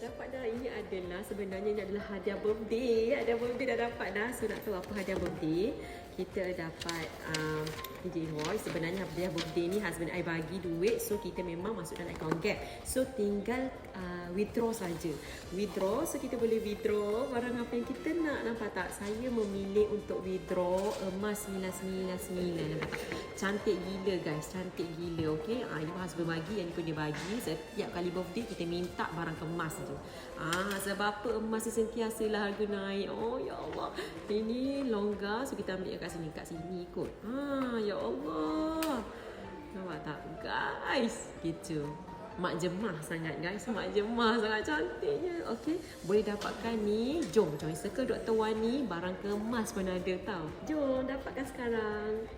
dapat dah. Ini adalah sebenarnya ini adalah hadiah birthday. Hadiah birthday dah dapat dah. So nak tahu apa hadiah birthday? Kita dapat um, DJ invoice. Sebenarnya hadiah birthday ni husband I bagi duit. So kita memang masuk dalam account gap. So tinggal uh, withdraw saja. Withdraw. So kita boleh withdraw barang apa yang kita nak. Nampak tak? Saya memilih untuk withdraw emas 999. Nampak tak? Cantik gila guys. Cantik gila. Okay. Ah, ini husband bagi. Yang pun dia bagi. Setiap kali birthday kita minta barang kemas je. Ah, sebab apa emas ni sentiasa lah harga naik. Oh ya Allah. Ini longgar. So kita ambil kat sini. Kat sini ikut. Ah, ya Allah. Nampak tak guys? Gitu. Mak jemah sangat guys. Mak jemah sangat cantiknya. Okey. Boleh dapatkan ni. Jom join circle Dr. Wani. Barang kemas pun ada tau. Jom dapatkan sekarang.